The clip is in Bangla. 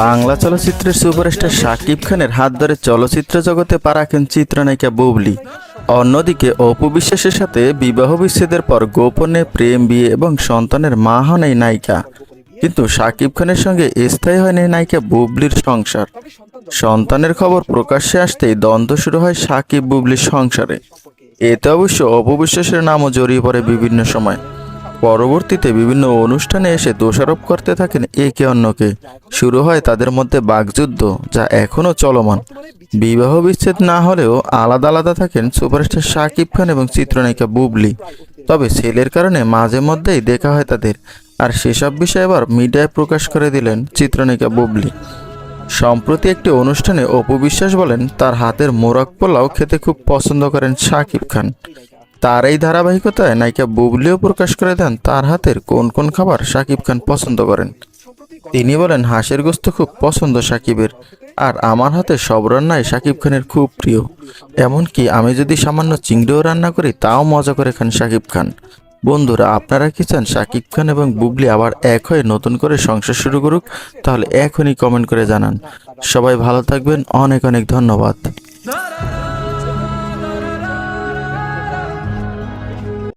বাংলা চলচ্চিত্রের সুপারস্টার শাকিব খানের হাত ধরে চলচ্চিত্র জগতে পা রাখেন চিত্রনায়িকা বুবলি। অন্যদিকে অপু বিশ্বাসের সাথে বিবাহ বিচ্ছেদের পর গোপনে প্রেম, বিয়ে এবং সন্তানের মা হন এই নায়িকা। কিন্তু শাকিব খানের সঙ্গে স্থায়ী হয়নি নায়িকা বুবলির সংসার। সন্তানের খবর প্রকাশ্যে আসতেই দ্বন্দ্ব শুরু হয় শাকিব বুবলির সংসারে। এতে অবশ্য অপবিশ্বাসের নামও জড়িয়ে পড়ে বিভিন্ন সময়। পরবর্তীতে বিভিন্ন অনুষ্ঠানে এসে দোষারোপ করতে থাকেন একে অন্যকে। শুরু হয় তাদের মধ্যে বাগযুদ্ধ যা এখনও চলমান। বিবাহ বিচ্ছেদ না হলেও আলাদা আলাদা থাকেন সুপারস্টার শাকিব খান এবং চিত্রনায়িকা বুবলি। তবে ছেলের কারণে মাঝে মধ্যেই দেখা হয় তাদের। আর সেসব বিষয়ে এবার মিডিয়ায় প্রকাশ করে দিলেন চিত্রনায়িকা বুবলি। সম্প্রতি একটি অনুষ্ঠানে অপু বিশ্বাস বলেন, তার হাতের মোরগ পোলাও খেতে খুব পছন্দ করেন শাকিব খান। তার এই ধারাবাহিকতায় নায়িকা বুবলিও প্রকাশ করে দেন তার হাতের কোন কোন খাবার শাকিব খান পছন্দ করেন। তিনি বলেন, হাঁসের গোস্ত খুব পছন্দ সাকিবের, আর আমার হাতে সব রান্নাই শাকিব খানের খুব প্রিয়। এমনকি আমি যদি সামান্য চিংড়িও রান্না করি, তাও মজা করে খান শাকিব খান। বন্ধুরা, আপনারা কি চান সাকিব খান এবং বুবলি আবার এক হয়ে নতুন করে সংসার শুরু করুক? তাহলে এখনই কমেন্ট করে জানান। সবাই ভালো থাকবেন। অনেক অনেক ধন্যবাদ।